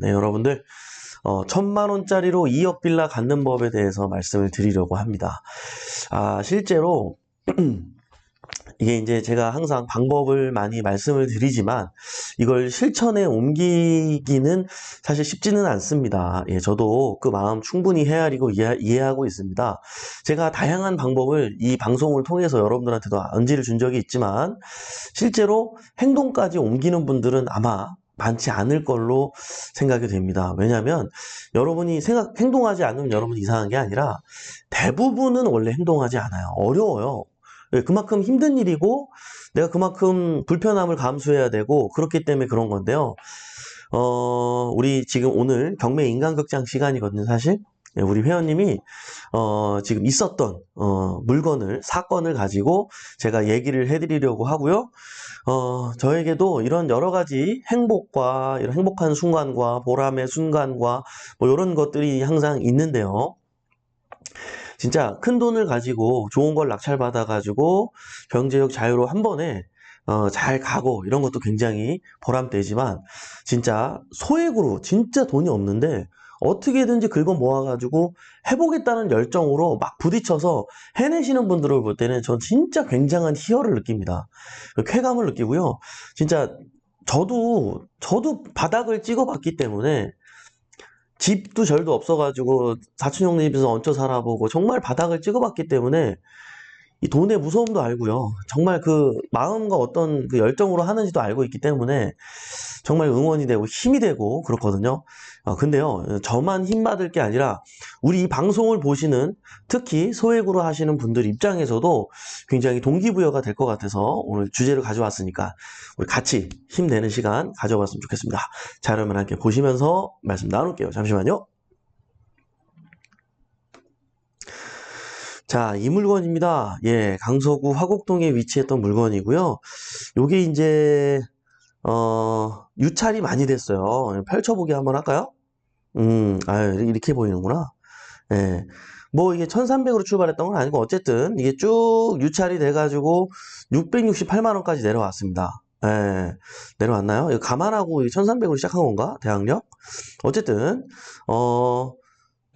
네, 여러분들 어, 천만 원짜리로 2억 빌라 갖는 법에 대해서 말씀을 드리려고 합니다. 아, 실제로 이게 이제 제가 항상 방법을 많이 말씀을 드리지만 이걸 실천에 옮기기는 사실 쉽지는 않습니다. 예, 저도 그 마음 충분히 헤아리고 이해, 이해하고 있습니다. 제가 다양한 방법을 이 방송을 통해서 여러분들한테도 언지를 준 적이 있지만 실제로 행동까지 옮기는 분들은 아마 많지 않을 걸로 생각이 됩니다. 왜냐하면 여러분이 생각, 행동하지 않으면 여러분이 이상한 게 아니라 대부분은 원래 행동하지 않아요. 어려워요. 예, 그만큼 힘든 일이고 내가 그만큼 불편함을 감수해야 되고 그렇기 때문에 그런 건데요. 어, 우리 지금 오늘 경매 인간극장 시간이거든요, 사실. 예, 우리 회원님이 어, 지금 있었던 어, 물건을 사건을 가지고 제가 얘기를 해드리려고 하고요. 어, 저에게도 이런 여러 가지 행복과 이런 행복한 순간과 보람의 순간과 뭐 이런 것들이 항상 있는데요. 진짜 큰 돈을 가지고 좋은 걸 낙찰받아 가지고 경제적 자유로 한 번에 어, 잘 가고 이런 것도 굉장히 보람되지만 진짜 소액으로 진짜 돈이 없는데 어떻게든지 긁어 모아가지고 해보겠다는 열정으로 막 부딪혀서 해내시는 분들을 볼 때는 전 진짜 굉장한 희열을 느낍니다. 그 쾌감을 느끼고요. 진짜 저도 저도 바닥을 찍어봤기 때문에 집도 절도 없어가지고 사촌 형네 집에서 얹혀 살아보고 정말 바닥을 찍어봤기 때문에 이 돈의 무서움도 알고요. 정말 그 마음과 어떤 그 열정으로 하는지도 알고 있기 때문에 정말 응원이 되고 힘이 되고 그렇거든요. 어, 근데요, 저만 힘 받을 게 아니라 우리 이 방송을 보시는 특히 소액으로 하시는 분들 입장에서도 굉장히 동기부여가 될 것 같아서 오늘 주제를 가져왔으니까 우리 같이 힘내는 시간 가져봤으면 좋겠습니다. 자, 그러면 함께 보시면서 말씀 나눌게요. 잠시만요. 자, 이 물건입니다. 예, 강서구 화곡동에 위치했던 물건이고요. 요게 이제, 어, 유찰이 많이 됐어요. 펼쳐보기 한번 할까요? 음, 아유, 이렇게 보이는구나. 예. 뭐 이게 1300으로 출발했던 건 아니고 어쨌든 이게 쭉 유찰이 돼가지고 668만원까지 내려왔습니다. 예, 내려왔나요? 이거 감안하고 1300으로 시작한 건가? 대학력? 어쨌든, 어,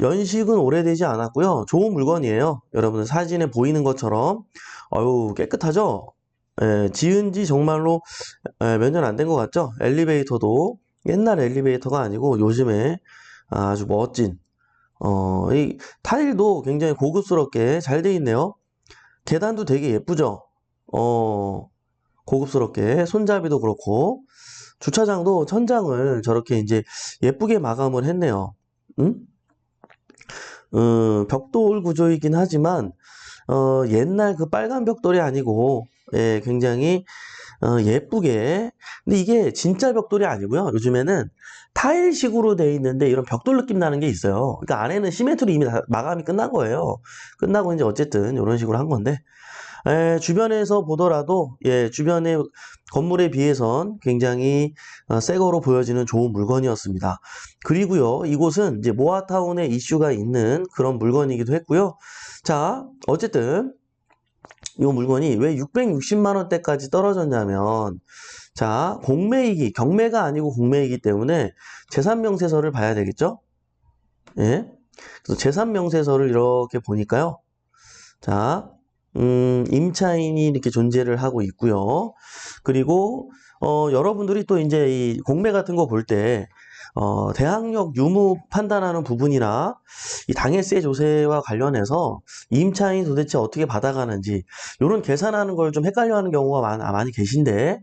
연식은 오래되지 않았고요. 좋은 물건이에요. 여러분 사진에 보이는 것처럼 어유 깨끗하죠? 예, 지은 지 정말로 몇년 안 된 것 같죠? 엘리베이터도 옛날 엘리베이터가 아니고 요즘에 아주 멋진 어, 이 타일도 굉장히 고급스럽게 잘 돼 있네요. 계단도 되게 예쁘죠? 어, 고급스럽게 손잡이도 그렇고 주차장도 천장을 저렇게 이제 예쁘게 마감을 했네요. 응? 어, 벽돌 구조이긴 하지만 어, 옛날 그 빨간 벽돌이 아니고 예, 굉장히 어, 예쁘게. 근데 이게 진짜 벽돌이 아니고요. 요즘에는 타일식으로 돼 있는데 이런 벽돌 느낌 나는 게 있어요. 그러니까 안에는 시멘트로 이미 다 마감이 끝난 거예요. 끝나고 이제 어쨌든 이런 식으로 한 건데 에, 주변에서 보더라도 예, 주변의 건물에 비해선 굉장히 어, 새 거로 보여지는 좋은 물건이었습니다. 그리고요, 이곳은 이제 모아타운에 이슈가 있는 그런 물건이기도 했고요. 자, 어쨌든 이 물건이 왜 660만 원대까지 떨어졌냐면 자, 공매이기, 경매가 아니고 공매이기 때문에 재산명세서를 봐야 되겠죠? 예. 그래서 재산명세서를 이렇게 보니까요. 자, 음, 임차인이 이렇게 존재를 하고 있고요. 그리고 어, 여러분들이 또 이제 이 공매 같은 거 볼 때 어, 대항력 유무 판단하는 부분이나 이 당해세 조세와 관련해서 임차인 도대체 어떻게 받아가는지 이런 계산하는 걸 좀 헷갈려하는 경우가 많, 많이 계신데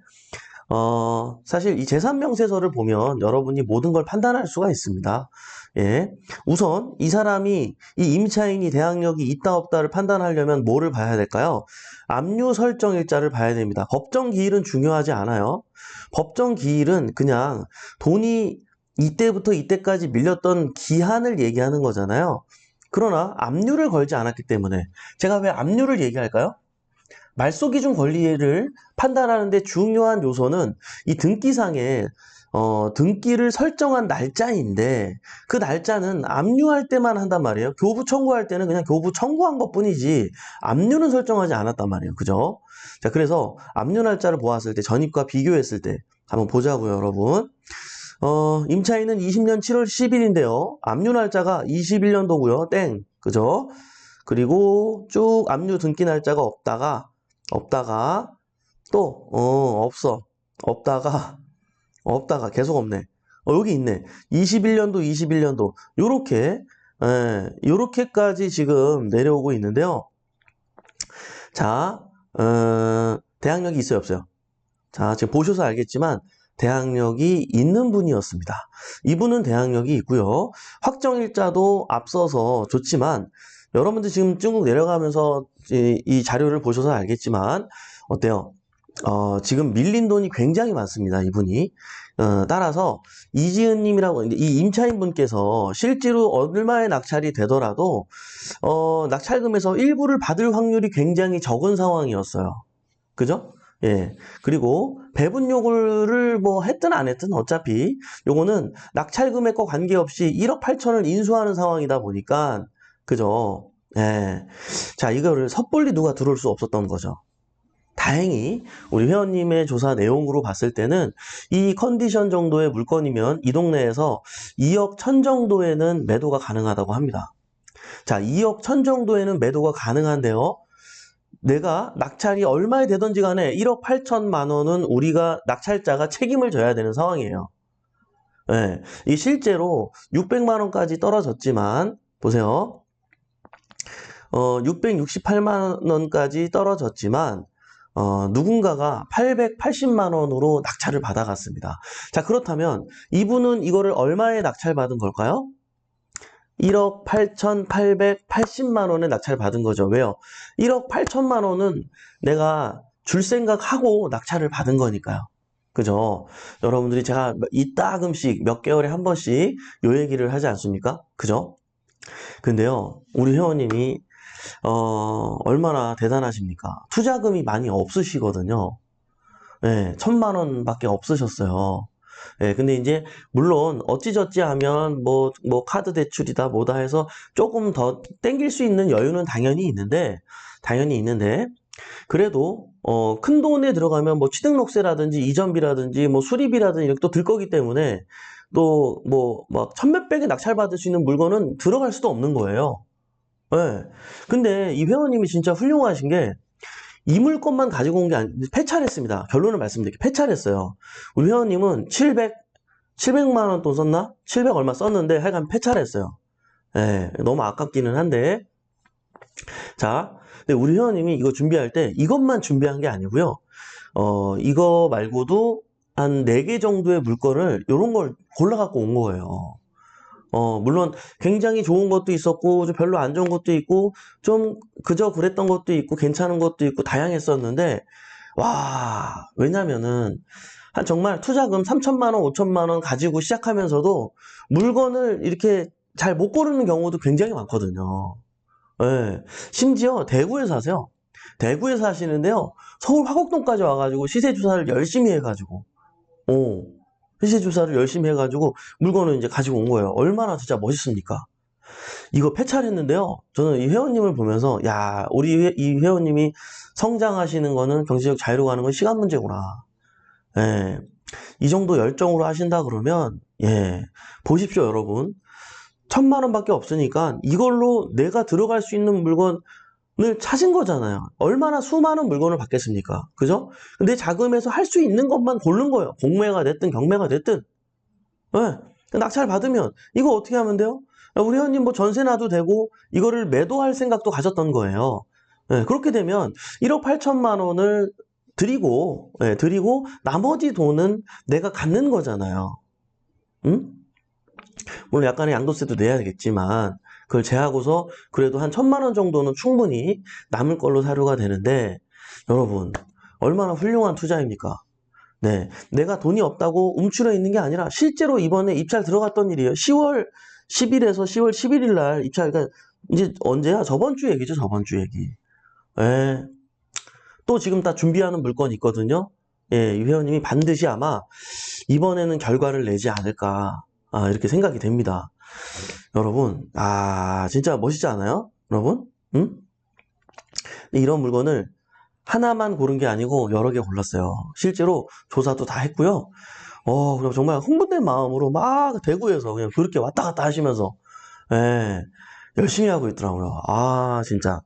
어, 사실 이 재산명세서를 보면 여러분이 모든 걸 판단할 수가 있습니다. 예. 우선 이 사람이 이 임차인이 대항력이 있다 없다를 판단하려면 뭐를 봐야 될까요? 압류 설정 일자를 봐야 됩니다. 법정 기일은 중요하지 않아요. 법정 기일은 그냥 돈이 이때부터 이때까지 밀렸던 기한을 얘기하는 거잖아요. 그러나 압류를 걸지 않았기 때문에 제가 왜 압류를 얘기할까요? 말소 기준 권리를 판단하는데 중요한 요소는 이 등기상에 어, 등기를 설정한 날짜인데 그 날짜는 압류할 때만 한단 말이에요. 교부 청구할 때는 그냥 교부 청구한 것 뿐이지 압류는 설정하지 않았단 말이에요. 그죠? 자, 그래서 압류 날짜를 보았을 때 전입과 비교했을 때 한번 보자고요, 여러분. 어, 임차인은 20년 7월 10일인데요. 압류 날짜가 21년도고요. 땡. 그죠? 그리고 쭉 압류 등기 날짜가 없다가 없다가 또 어, 없어. 없다가 없다가 계속 없네. 어, 여기 있네. 21년도, 21년도. 요렇게 예, 요렇게까지 지금 내려오고 있는데요. 자, 어, 대항력이 있어요, 없어요? 자, 지금 보셔서 알겠지만 대항력이 있는 분이었습니다. 이분은 대항력이 있고요. 확정일자도 앞서서 좋지만 여러분들 지금 쭉 내려가면서 이, 이 자료를 보셔서 알겠지만 어때요? 어, 지금 밀린 돈이 굉장히 많습니다. 이분이. 어, 따라서 이지은 님이라고 이 임차인 분께서 실제로 얼마의 낙찰이 되더라도 어, 낙찰금에서 일부를 받을 확률이 굉장히 적은 상황이었어요. 그죠? 예. 그리고 배분 요구를 뭐 했든 안 했든 어차피 요거는 낙찰 금액과 관계없이 1억 8천을 인수하는 상황이다 보니까 그죠? 예. 자, 이거를 섣불리 누가 들어올 수 없었던 거죠. 다행히 우리 회원님의 조사 내용으로 봤을 때는 이 컨디션 정도의 물건이면 이 동네에서 2억 1000 정도에는 매도가 가능하다고 합니다. 자, 2억 1000 정도에는 매도가 가능한데요. 내가 낙찰이 얼마에 되던지 간에 1억 8천만 원은 우리가 낙찰자가 책임을 져야 되는 상황이에요. 예. 이 실제로 600만 원까지 떨어졌지만 보세요. 어, 668만 원까지 떨어졌지만 어, 누군가가 880만 원으로 낙찰을 받아갔습니다. 자, 그렇다면 이분은 이거를 얼마에 낙찰받은 걸까요? 1억 8,880만 원에 낙찰 받은 거죠. 왜요? 1억 8천만 원은 내가 줄 생각하고 낙찰을 받은 거니까요. 그죠? 여러분들이 제가 이따금씩 몇 개월에 한 번씩 요 얘기를 하지 않습니까? 그죠? 근데요, 우리 회원님이, 어, 얼마나 대단하십니까? 투자금이 많이 없으시거든요. 예, 천만 원밖에 없으셨어요. 예, 근데 이제, 물론, 어찌저찌 하면, 뭐, 뭐, 카드 대출이다, 뭐다 해서 조금 더 땡길 수 있는 여유는 당연히 있는데, 당연히 있는데, 그래도, 어, 큰 돈에 들어가면 뭐, 취등록세라든지, 이전비라든지, 뭐, 수리비라든지, 이렇게 또 들 거기 때문에, 또, 뭐, 막, 천몇백에 낙찰받을 수 있는 물건은 들어갈 수도 없는 거예요. 예. 근데 이 회원님이 진짜 훌륭하신 게, 이 물건만 가지고 온 게 아니, 폐찰했습니다. 결론을 말씀드릴게요. 폐찰했어요. 우리 회원님은 700, 700만 원 돈 썼나? 700 얼마 썼는데 하여간 폐찰했어요. 예, 너무 아깝기는 한데. 자, 우리 회원님이 이거 준비할 때 이것만 준비한 게 아니고요. 어, 이거 말고도 한 4개 정도의 물건을 이런 걸 골라갖고 온 거예요. 어, 물론 굉장히 좋은 것도 있었고, 좀 별로 안 좋은 것도 있고, 좀 그저 그랬던 것도 있고, 괜찮은 것도 있고, 다양했었는데, 와, 왜냐면은, 한 정말 투자금 3천만 원, 5천만 원 가지고 시작하면서도 물건을 이렇게 잘 못 고르는 경우도 굉장히 많거든요. 예. 심지어 대구에 사세요. 대구에 사시는데요. 서울 화곡동까지 와가지고 시세 조사를 열심히 해가지고, 오, 시세 조사를 열심히 해가지고 물건을 이제 가지고 온 거예요. 얼마나 진짜 멋있습니까? 이거 폐찰했는데요. 저는 이 회원님을 보면서 야 우리 회- 이 회원님이 성장하시는 거는 경제적 자유로 가는 건 시간 문제구나. 예, 이 정도 열정으로 하신다 그러면 예 보십시오 여러분 천만 원밖에 없으니까 이걸로 내가 들어갈 수 있는 물건 을 찾은 거잖아요. 얼마나 수많은 물건을 받겠습니까? 그죠? 내 자금에서 할 수 있는 것만 고른 거예요. 공매가 됐든 경매가 됐든. 예, 낙찰 받으면 이거 어떻게 하면 돼요? 야, 우리 회원님 뭐 전세 놔도 되고 이거를 매도할 생각도 가졌던 거예요. 예, 그렇게 되면 1억 8천만 원을 드리고 예, 드리고 나머지 돈은 내가 갖는 거잖아요. 응? 물론 약간의 양도세도 내야겠지만 그걸 제하고서 그래도 한 천만 원 정도는 충분히 남을 걸로 사료가 되는데 여러분 얼마나 훌륭한 투자입니까? 네, 내가 돈이 없다고 움츠려 있는 게 아니라 실제로 이번에 입찰 들어갔던 일이에요. 10월 10일에서 10월 11일 날 입찰, 그러니까 이제 언제야? 저번 주 얘기죠, 저번 주 얘기. 예. 또 지금 다 준비하는 물건이 있거든요. 예, 이 회원님이 반드시 아마 이번에는 결과를 내지 않을까, 아, 이렇게 생각이 됩니다. 여러분, 아, 진짜 멋있지 않아요? 여러분? 응? 이런 물건을 하나만 고른 게 아니고 여러 개 골랐어요. 실제로 조사도 다 했고요. 어, 그럼 정말 흥분된 마음으로 막 대구에서 그냥 그렇게 왔다 갔다 하시면서, 예, 열심히 하고 있더라고요. 아, 진짜.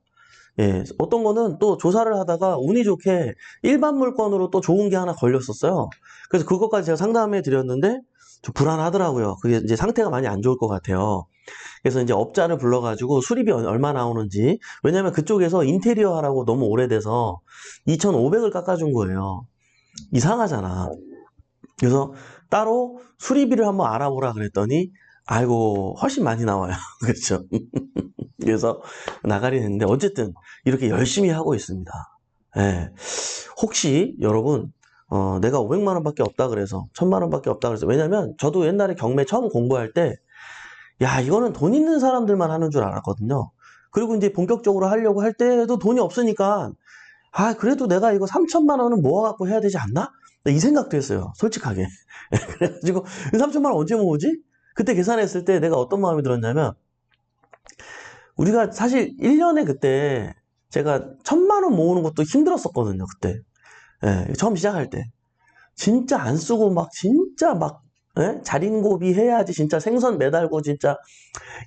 예, 어떤 거는 또 조사를 하다가 운이 좋게 일반 물건으로 또 좋은 게 하나 걸렸었어요. 그래서 그것까지 제가 상담해 드렸는데 좀 불안하더라고요. 그게 이제 상태가 많이 안 좋을 것 같아요. 그래서 이제 업자를 불러가지고 수리비 얼- 얼마 나오는지, 왜냐면 그쪽에서 인테리어 하라고 너무 오래돼서 2,500을 깎아준 거예요. 이상하잖아. 그래서 따로 수리비를 한번 알아보라 그랬더니, 아이고, 훨씬 많이 나와요. 그렇죠. 그래서 나가리 했는데, 어쨌든 이렇게 열심히 하고 있습니다. 예. 혹시 여러분, 어, 내가 500만 원밖에 없다 그래서, 1000만 원밖에 없다 그래서, 왜냐면 저도 옛날에 경매 처음 공부할 때, 야, 이거는 돈 있는 사람들만 하는 줄 알았거든요. 그리고 이제 본격적으로 하려고 할 때도 돈이 없으니까, 아, 그래도 내가 이거 3천만 원은 모아갖고 해야 되지 않나? 이 생각도 했어요. 솔직하게. 그래가지고, 3천만 원 언제 모으지? 그때 계산했을 때 내가 어떤 마음이 들었냐면, 우리가 사실 1년에 그때 제가 천만 원 모으는 것도 힘들었었거든요, 그때. 예, 처음 시작할 때. 진짜 안 쓰고 막, 진짜 막, 예? 자린고비 해야지 진짜 생선 매달고 진짜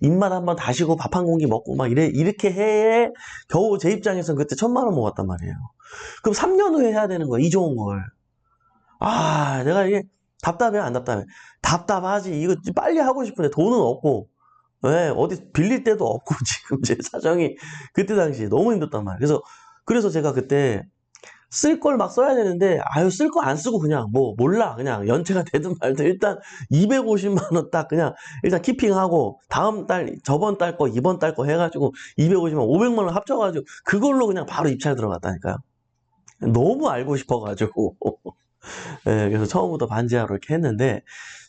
입맛 한번 다시고 밥 한 공기 먹고 막 이래, 이렇게 해 겨우 제 입장에서는 그때 천만 원 모았단 말이에요. 그럼 3년 후에 해야 되는 거야, 이 좋은 걸. 아, 내가 이게 답답해, 안 답답해? 답답하지. 이거 빨리 하고 싶은데 돈은 없고, 예, 어디 빌릴 데도 없고, 지금 제 사정이 그때 당시에 너무 힘들단 말이에요. 그래서, 그래서 제가 그때 쓸 걸 막 써야 되는데, 아유, 쓸 거 안 쓰고 그냥 뭐, 몰라. 그냥 연체가 되든 말든 일단 250만 원 딱 그냥 일단 키핑하고, 다음 달, 저번 달 거, 이번 달 거 해가지고 250만 원, 500만 원 합쳐가지고 그걸로 그냥 바로 입찰 들어갔다니까요. 너무 알고 싶어가지고. 예, 그래서 처음부터 반지하로 이렇게 했는데,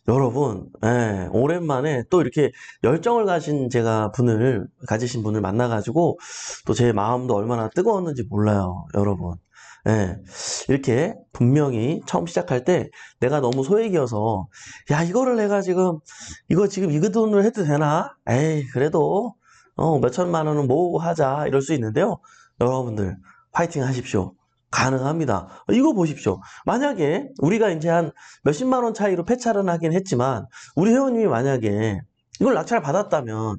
여러분, 예, 오랜만에 또 이렇게 열정을 가진 제가 분을, 가지신 분을 만나가지고, 또 제 마음도 얼마나 뜨거웠는지 몰라요, 여러분. 예, 이렇게 분명히 처음 시작할 때 내가 너무 소액이어서, 야, 이거를 내가 지금, 이거 지금 이거 돈으로 해도 되나? 에이, 그래도, 어, 몇 천만 원은 모으고 하자, 이럴 수 있는데요. 여러분들, 파이팅 하십시오. 가능합니다. 이거 보십시오. 만약에 우리가 이제 한 몇십만 원 차이로 폐차를 하긴 했지만 우리 회원님이 만약에 이걸 낙찰 받았다면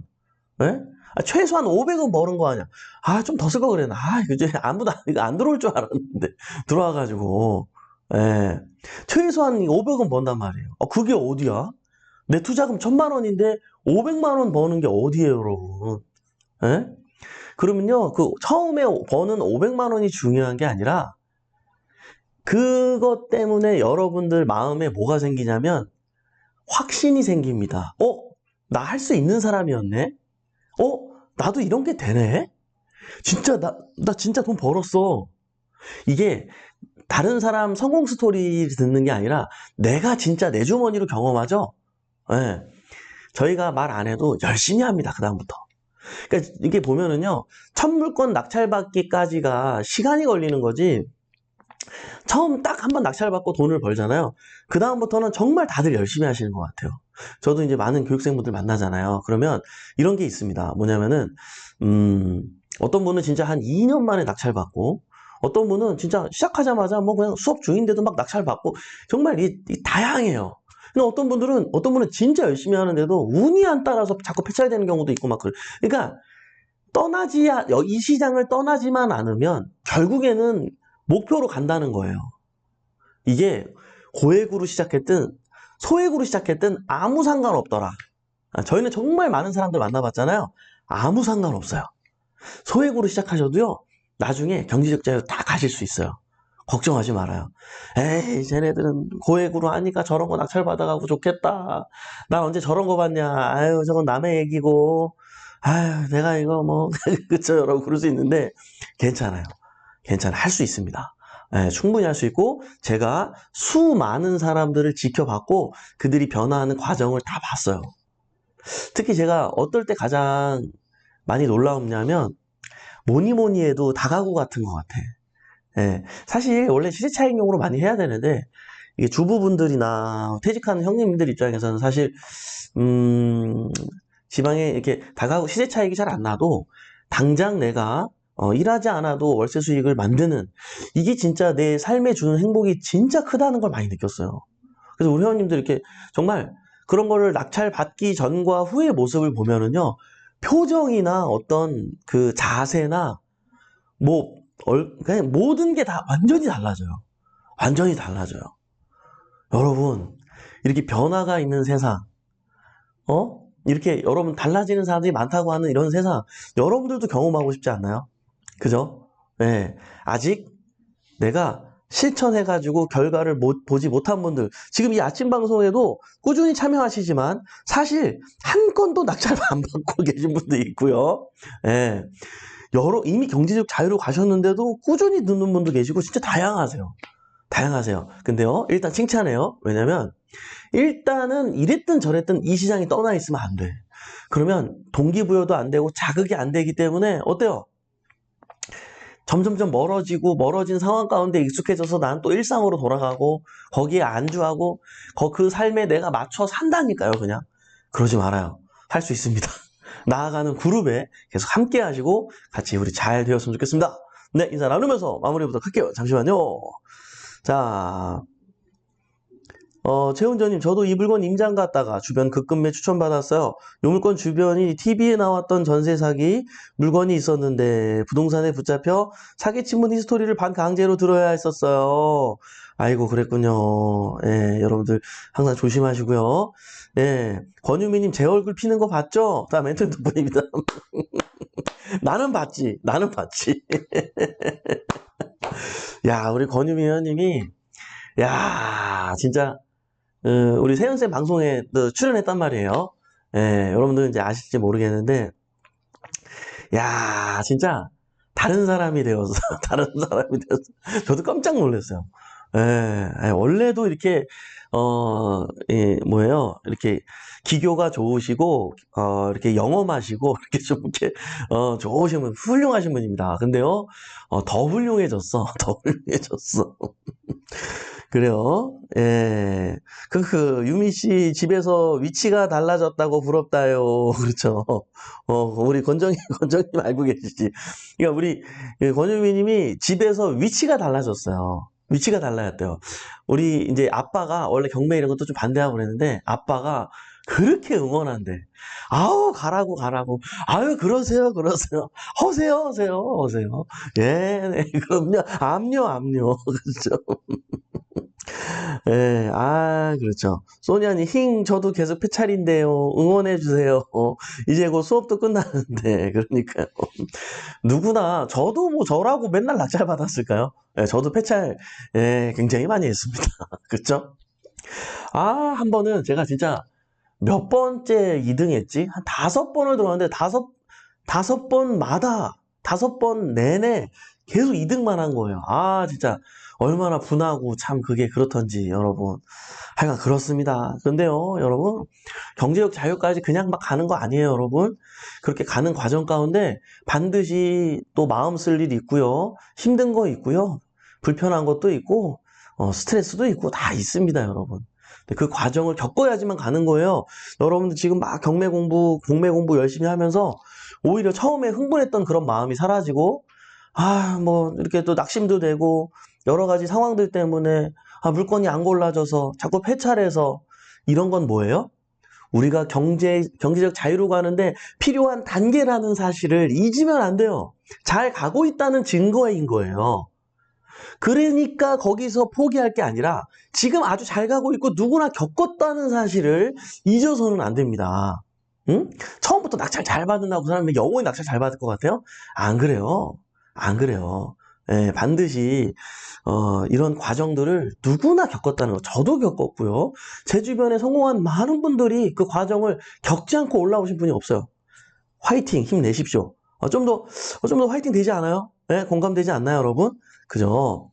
예? 아, 최소한 500은 버는 거 아니야. 아, 좀 더 쓸 거 그랬나. 아, 이제 아무도 안, 이거 안 들어올 줄 알았는데 들어와가지고 예. 최소한 500은 번단 말이에요. 아, 그게 어디야? 내 투자금 천만 원인데 500만 원 버는 게 어디예요, 여러분? 예? 그러면요, 그 처음에 버는 500만 원이 중요한 게 아니라 그것 때문에 여러분들 마음에 뭐가 생기냐면 확신이 생깁니다. 어? 나 할 수 있는 사람이었네? 어? 나도 이런 게 되네? 진짜 나, 나 진짜 돈 벌었어. 이게 다른 사람 성공 스토리를 듣는 게 아니라 내가 진짜 내 주머니로 경험하죠? 예. 저희가 말 안 해도 열심히 합니다. 그다음부터. 그러니까 이게 보면은요, 첫 물건 낙찰받기까지가 시간이 걸리는 거지. 처음 딱 한 번 낙찰 받고 돈을 벌잖아요. 그 다음부터는 정말 다들 열심히 하시는 것 같아요. 저도 이제 많은 교육생분들 만나잖아요. 그러면 이런 게 있습니다. 뭐냐면은, 음, 어떤 분은 진짜 한 2년 만에 낙찰 받고, 어떤 분은 진짜 시작하자마자 뭐 그냥 수업 중인데도 막 낙찰 받고, 정말 이, 이 다양해요. 근데 어떤 분들은, 어떤 분은 진짜 열심히 하는데도 운이 안 따라서 자꾸 폐찰되는 경우도 있고 막 그래. 그러니까, 떠나지, 이 시장을 떠나지만 않으면 결국에는 목표로 간다는 거예요. 이게 고액으로 시작했든 소액으로 시작했든 아무 상관없더라. 아, 저희는 정말 많은 사람들 만나봤잖아요. 아무 상관없어요. 소액으로 시작하셔도요, 나중에 경제적 자유 다 가실 수 있어요. 걱정하지 말아요. 에이, 쟤네들은 고액으로 하니까 저런 거 낙찰받아가고 좋겠다. 나 언제 저런 거 봤냐. 아유, 저건 남의 얘기고. 아유, 내가 이거 뭐, 그쵸, 여러분, 그럴 수 있는데, 괜찮아요. 괜찮아요. 할수 있습니다. 예, 충분히 할 수 있고, 제가 수많은 사람들을 지켜봤고, 그들이 변화하는 과정을 다 봤어요. 특히 제가 어떨 때 가장 많이 놀라웠냐면, 뭐니 뭐니 해도 다가구 같은 것 같아. 예, 사실 원래 시세 차익용으로 많이 해야 되는데, 이게 주부분들이나 퇴직하는 형님들 입장에서는 사실, 음, 지방에 이렇게 다가구 시세 차익이 잘 안 나도, 당장 내가 어, 일하지 않아도 월세 수익을 만드는 이게 진짜 내 삶에 주는 행복이 진짜 크다는 걸 많이 느꼈어요. 그래서 우리 회원님들 이렇게 정말 그런 거를 낙찰 받기 전과 후의 모습을 보면은요, 표정이나 어떤 그 자세나 뭐, 얼, 그냥 모든 게 다 완전히 달라져요. 완전히 달라져요. 여러분, 이렇게 변화가 있는 세상, 어? 이렇게 여러분 달라지는 사람들이 많다고 하는 이런 세상, 여러분들도 경험하고 싶지 않나요? 그죠? 예. 아직 내가 실천해가지고 결과를 못, 보지 못한 분들, 지금 이 아침 방송에도 꾸준히 참여하시지만, 사실 한 건도 낙찰 안 받고 계신 분도 있고요. 예. 여러, 이미 경제적 자유로 가셨는데도 꾸준히 듣는 분도 계시고, 진짜 다양하세요. 다양하세요. 근데요, 일단 칭찬해요. 왜냐면, 일단은 이랬든 저랬든 이 시장이 떠나 있으면 안 돼. 그러면 동기부여도 안 되고 자극이 안 되기 때문에, 어때요? 점점점 멀어지고 멀어진 상황 가운데 익숙해져서 난또 일상으로 돌아가고 거기에 안주하고 거- 그 삶에 내가 맞춰 산다니까요 그냥. 그러지 말아요. 할 수 있습니다. 나아가는 그룹에 계속 함께 하시고 같이 우리 잘 되었으면 좋겠습니다. 네 인사 나누면서 마무리 부탁할게요. 잠시만요. 자 어, 최훈전님, 저도 이 물건 임장 갔다가 주변 급급매 추천받았어요. 요 물건 주변이 TV에 나왔던 전세 사기 물건이 있었는데 부동산에 붙잡혀 사기 친분 히스토리를 반강제로 들어야 했었어요. 아이고, 그랬군요. 예, 여러분들 항상 조심하시고요. 예, 권유미님 제 얼굴 피는 거 봤죠? 다 멘트 덕분입니다. 나는 봤지. 나는 봤지. 야, 우리 권유미 의원님이, 야, 진짜, 어, 우리 세연쌤 방송에 또 출연했단 말이에요. 예, 여러분들 이제 아실지 모르겠는데, 야, 진짜, 다른 사람이 되어서, 다른 사람이 되어서, 저도 깜짝 놀랐어요. 예, 예, 원래도 이렇게, 어, 예, 뭐예요? 이렇게, 기교가 좋으시고, 어, 이렇게 영험하시고, 이렇게 좀, 이렇게, 어, 좋으신 분, 훌륭하신 분입니다. 근데요, 어, 더 훌륭해졌어. 더 훌륭해졌어. 그래요. 예. 그, 그, 유미 씨 집에서 위치가 달라졌다고 부럽다요. 그렇죠. 어, 우리 권정희, 권정님 알고 계시지. 그러니까 우리 그 권유미 님이 집에서 위치가 달라졌어요. 위치가 달라졌대요. 우리 이제 아빠가 원래 경매 이런 것도 좀 반대하고 그랬는데 아빠가 그렇게 응원한대. 아우, 가라고, 가라고. 아유, 그러세요, 그러세요. 허세요, 허세요, 허세요. 예, 네, 그럼요. 압류, 압류. 그렇죠. 예, 아, 그렇죠. 소니아님, 힝, 저도 계속 폐찰인데요. 응원해주세요. 어, 이제 곧 수업도 끝나는데, 그러니까요. 누구나, 저도 뭐 저라고 맨날 낙찰 받았을까요? 예, 저도 폐찰, 예, 굉장히 많이 했습니다. 그쵸? 아, 한 번은 제가 진짜 몇 번째 2등 했지? 한 다섯 번을 들어왔는데, 다섯, 다섯 번마다, 다섯 번 내내 계속 2등만 한 거예요. 아, 진짜. 얼마나 분하고 참 그게 그렇던지 여러분. 하여간 그렇습니다. 근데요 여러분 경제적 자유까지 그냥 막 가는 거 아니에요 여러분. 그렇게 가는 과정 가운데 반드시 또 마음 쓸 일이 있고요. 힘든 거 있고요. 불편한 것도 있고 어, 스트레스도 있고 다 있습니다 여러분. 그 과정을 겪어야지만 가는 거예요. 여러분들 지금 막 경매 공부 공매 공부 열심히 하면서 오히려 처음에 흥분했던 그런 마음이 사라지고 아 뭐 이렇게 또 낙심도 되고 여러 가지 상황들 때문에 아, 물건이 안 골라져서 자꾸 폐찰해서 이런 건 뭐예요? 우리가 경제, 경제적 자유로 가는데 필요한 단계라는 사실을 잊으면 안 돼요. 잘 가고 있다는 증거인 거예요. 그러니까 거기서 포기할 게 아니라 지금 아주 잘 가고 있고 누구나 겪었다는 사실을 잊어서는 안 됩니다. 응? 처음부터 낙찰 잘 받는다고 그 사람이 영원히 낙찰 잘 받을 것 같아요? 안 그래요. 안 그래요. 예, 반드시 어, 이런 과정들을 누구나 겪었다는 거. 저도 겪었고요. 제 주변에 성공한 많은 분들이 그 과정을 겪지 않고 올라오신 분이 없어요. 화이팅, 힘내십시오. 어, 좀 더, 어, 좀더 화이팅 되지 않아요? 예, 공감되지 않나요, 여러분? 그죠?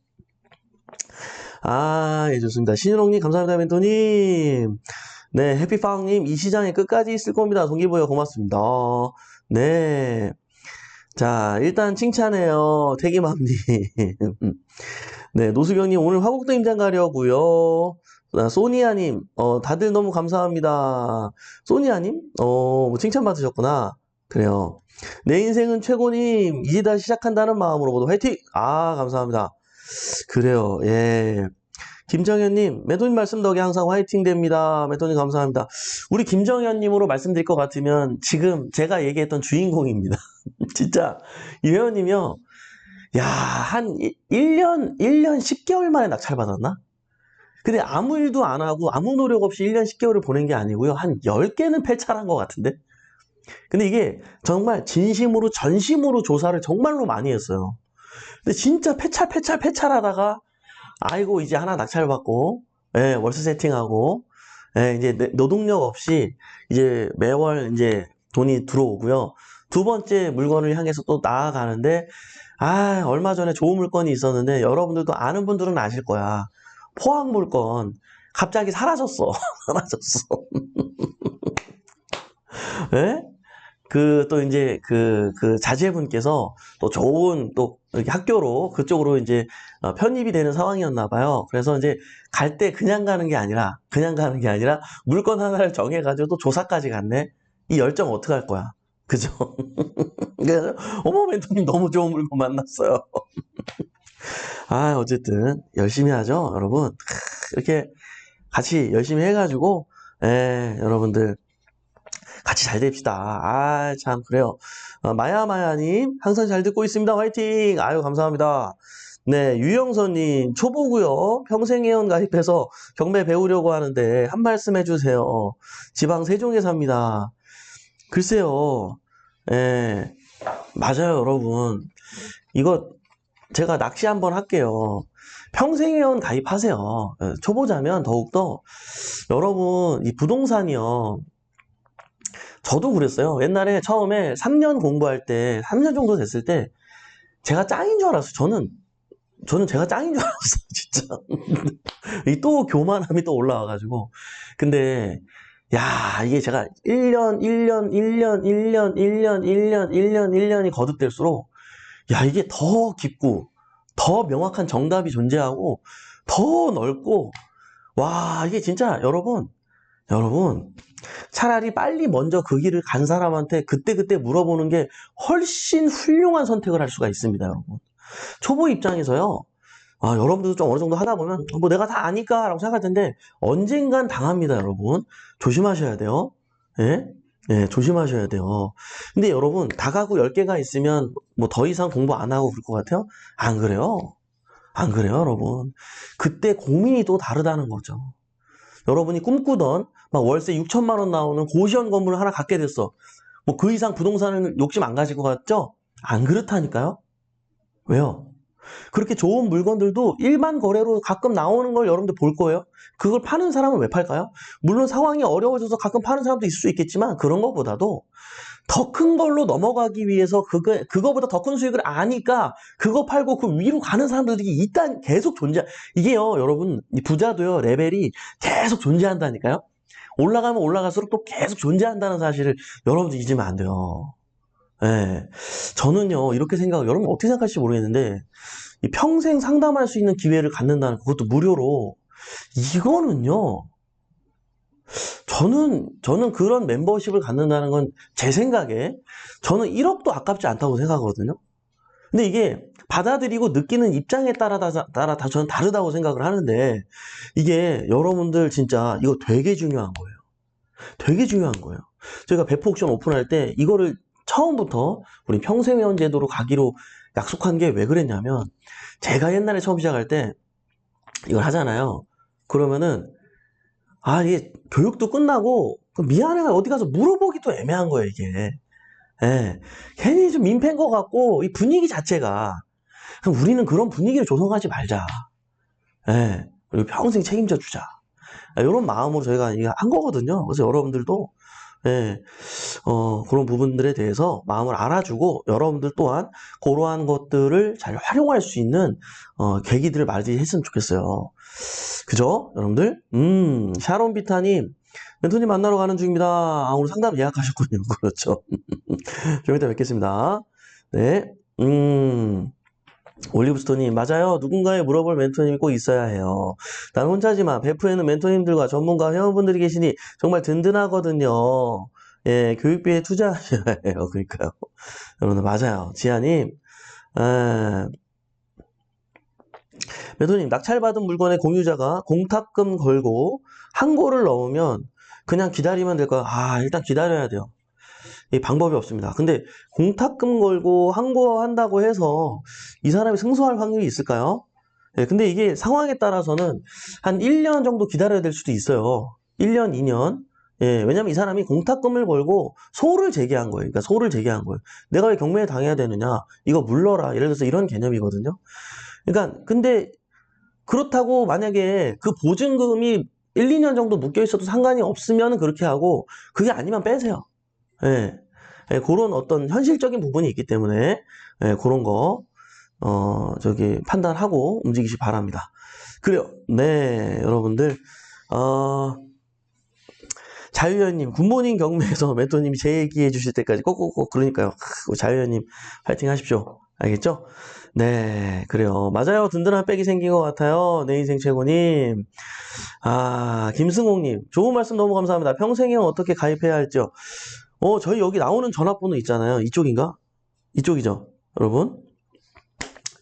아, 예, 좋습니다. 신윤홍님, 감사합니다, 멘토님. 네, 해피팡님, 이 시장에 끝까지 있을 겁니다. 동기부여 고맙습니다. 네. 자, 일단 칭찬해요. 태기맘님. 네, 노수경님, 오늘 화곡동 임장 가려고요. 아, 소니아님, 어, 다들 너무 감사합니다. 소니아님, 어, 뭐 칭찬받으셨구나. 그래요. 내 인생은 최고님, 이제 다시 시작한다는 마음으로 모두 화이팅! 아, 감사합니다. 그래요, 예. 김정현님, 멘토님 말씀 덕에 항상 화이팅 됩니다. 멘토님 감사합니다. 우리 김정현님으로 말씀드릴 것 같으면 지금 제가 얘기했던 주인공입니다. 진짜 이 회원님이요. 야, 한 1년, 1년 10개월 만에 낙찰 받았나? 근데 아무 일도 안 하고 아무 노력 없이 1년 10개월을 보낸 게 아니고요. 한 10개는 폐차한 것 같은데? 근데 이게 정말 진심으로 전심으로 조사를 정말로 많이 했어요. 근데 진짜 폐찰 폐찰 폐찰하다가 아이고 이제 하나 낙찰받고 예, 월세 세팅하고 예, 이제 내- 노동력 없이 이제 매월 이제 돈이 들어오고요. 두 번째 물건을 향해서 또 나아가는데 아 얼마 전에 좋은 물건이 있었는데 여러분들도 아는 분들은 아실 거야. 포항 물건 갑자기 사라졌어. 사라졌어. 예? 그, 또 이제 그, 그 자제분께서 또 좋은 또 이렇게 학교로 그쪽으로 이제 어, 편입이 되는 상황이었나 봐요. 그래서 이제 갈 때 그냥 가는 게 아니라, 그냥 가는 게 아니라 물건 하나를 정해가지고 또 조사까지 갔네? 이 열정 어떡할 거야? 그죠? 그래서, 어머, 멘토님 너무 좋은 물건 만났어요. 아, 어쨌든, 열심히 하죠, 여러분. 크, 이렇게 같이 열심히 해가지고, 예, 여러분들, 같이 잘 됩시다. 아, 참, 그래요. 어, 마야마야님, 항상 잘 듣고 있습니다. 화이팅! 아유, 감사합니다. 네, 유영선님, 초보고요 평생회원 가입해서 경매 배우려고 하는데, 한 말씀 해주세요. 지방 세종에 삽니다. 글쎄요, 예, 맞아요, 여러분. 이거, 제가 낚시 한번 할게요. 평생회원 가입하세요. 예, 초보자면 더욱더, 여러분, 이 부동산이요. 저도 그랬어요. 옛날에 처음에 3년 공부할 때, 3년 정도 됐을 때, 제가 짱인 줄 알았어요. 저는, 저는 제가 짱인 줄 알았어요. 진짜. 이 또 교만함이 또 올라와가지고. 근데, 야, 이게 제가 1년, 1년, 1년, 1년, 1년, 1년, 1년, 1년이 거듭될수록, 야, 이게 더 깊고, 더 명확한 정답이 존재하고, 더 넓고, 와, 이게 진짜, 여러분, 여러분, 차라리 빨리 먼저 그 길을 간 사람한테 그때그때 물어보는 게 훨씬 훌륭한 선택을 할 수가 있습니다, 여러분. 초보 입장에서요, 아, 여러분들도 좀 어느 정도 하다 보면, 뭐 내가 다 아니까 라고 생각할 텐데, 언젠간 당합니다, 여러분. 조심하셔야 돼요. 예? 예, 조심하셔야 돼요. 근데 여러분, 다가구 10개가 있으면 뭐 더 이상 공부 안 하고 그럴 것 같아요? 안 그래요. 안 그래요, 여러분. 그때 고민이 또 다르다는 거죠. 여러분이 꿈꾸던 막 월세 6천만 원 나오는 고시원 건물을 하나 갖게 됐어. 뭐 그 이상 부동산을 욕심 안 가지고 갔죠? 안 그렇다니까요? 왜요? 그렇게 좋은 물건들도 일반 거래로 가끔 나오는 걸 여러분들 볼 거예요. 그걸 파는 사람은 왜 팔까요? 물론 상황이 어려워져서 가끔 파는 사람도 있을 수 있겠지만 그런 것보다도 더 큰 걸로 넘어가기 위해서 그거, 그거보다 더 큰 수익을 아니까 그거 팔고 그 위로 가는 사람들이 일단 계속 존재, 이게요, 여러분, 이 부자도요, 레벨이 계속 존재한다니까요? 올라가면 올라갈수록 또 계속 존재한다는 사실을 여러분들 잊으면 안 돼요. 예. 저는요, 이렇게 생각, 여러분 어떻게 생각하실지 모르겠는데, 이 평생 상담할 수 있는 기회를 갖는다는 그것도 무료로, 이거는요, 저는, 저는 그런 멤버십을 갖는다는 건 제 생각에, 저는 1억도 아깝지 않다고 생각하거든요. 근데 이게 받아들이고 느끼는 입장에 따라 다, 따라 다 저는 다르다고 생각을 하는데, 이게 여러분들 진짜 이거 되게 중요한 거예요. 되게 중요한 거예요. 저희가 배포 옥션 오픈할 때 이거를 처음부터 우리 평생 회원 제도로 가기로 약속한 게 왜 그랬냐면 제가 옛날에 처음 시작할 때 이걸 하잖아요. 그러면은 아 이게 교육도 끝나고 그 미안해 어디 가서 물어보기도 애매한 거예요 이게. 예. 괜히 좀 민폐인 것 같고 이 분위기 자체가 우리는 그런 분위기를 조성하지 말자. 예. 그리고 평생 책임져 주자. 이런 마음으로 저희가 한 거거든요. 그래서 여러분들도 예, 어, 그런 부분들에 대해서 마음을 알아주고 여러분들 또한 그러한 것들을 잘 활용할 수 있는 어, 계기들을 맞이했으면 좋겠어요. 그죠? 여러분들? 음, 샤론 비타님, 멘토님 만나러 가는 중입니다. 아, 오늘 상담 예약하셨군요. 그렇죠. 좀 이따 뵙겠습니다. 네. 음. 올리브스톤님, 맞아요. 누군가에 물어볼 멘토님이 꼭 있어야 해요. 난 혼자지만 베프에는 멘토님들과 전문가 회원분들이 계시니 정말 든든하거든요. 예, 교육비에 투자하셔야 해요. 그러니까요. 여러분들, 맞아요. 지아님, 에, 매도님, 낙찰받은 물건의 공유자가 공탁금 걸고 항고를 넣으면 그냥 기다리면 될까요? 아, 일단 기다려야 돼요. 이 방법이 없습니다. 근데 공탁금 걸고 항고한다고 해서 이 사람이 승소할 확률이 있을까요? 예, 근데 이게 상황에 따라서는 한 1년 정도 기다려야 될 수도 있어요. 1년, 2년. 예, 왜냐면 이 사람이 공탁금을 걸고 소를 제기한 거예요. 그러니까 소를 제기한 거예요. 내가 왜 경매에 당해야 되느냐? 이거 물러라. 예를 들어서 이런 개념이거든요. 그러니까, 근데 그렇다고 만약에 그 보증금이 1, 2년 정도 묶여 있어도 상관이 없으면 그렇게 하고, 그게 아니면 빼세요. 예. 예, 그런 어떤 현실적인 부분이 있기 때문에, 예, 그런 거, 어, 저기, 판단하고 움직이시 바랍니다. 그래요. 네, 여러분들, 어, 자유연님, 굿모닝 경매에서 멘토님이 제 얘기해 주실 때까지 꼭꼭꼭, 그러니까요. 크, 자유연님, 파이팅 하십시오. 알겠죠? 네, 그래요. 맞아요. 든든한 백이 생긴 것 같아요. 내 인생 최고님. 아, 김승옥님, 좋은 말씀 너무 감사합니다. 평생에 어떻게 가입해야 할지요? 어, 저희 여기 나오는 전화번호 있잖아요. 이쪽인가? 이쪽이죠. 여러분.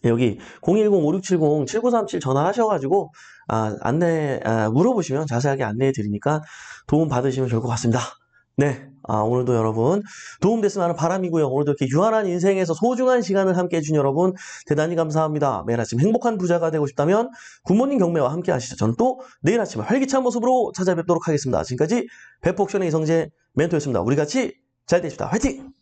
예, 여기 010-5670-7937 전화하셔가지고, 아, 안내, 아, 물어보시면 자세하게 안내해 드리니까 도움 받으시면 좋을 것 같습니다. 네. 아, 오늘도 여러분 도움됐으면 하는 바람이고요. 오늘도 이렇게 유한한 인생에서 소중한 시간을 함께 해준 여러분 대단히 감사합니다. 매일 아침 행복한 부자가 되고 싶다면 굿모닝 경매와 함께 하시죠. 저는 또 내일 아침 활기찬 모습으로 찾아뵙도록 하겠습니다. 지금까지 배폭션의 이성재 멘토였습니다. 우리 같이 잘 되십시다. 화이팅!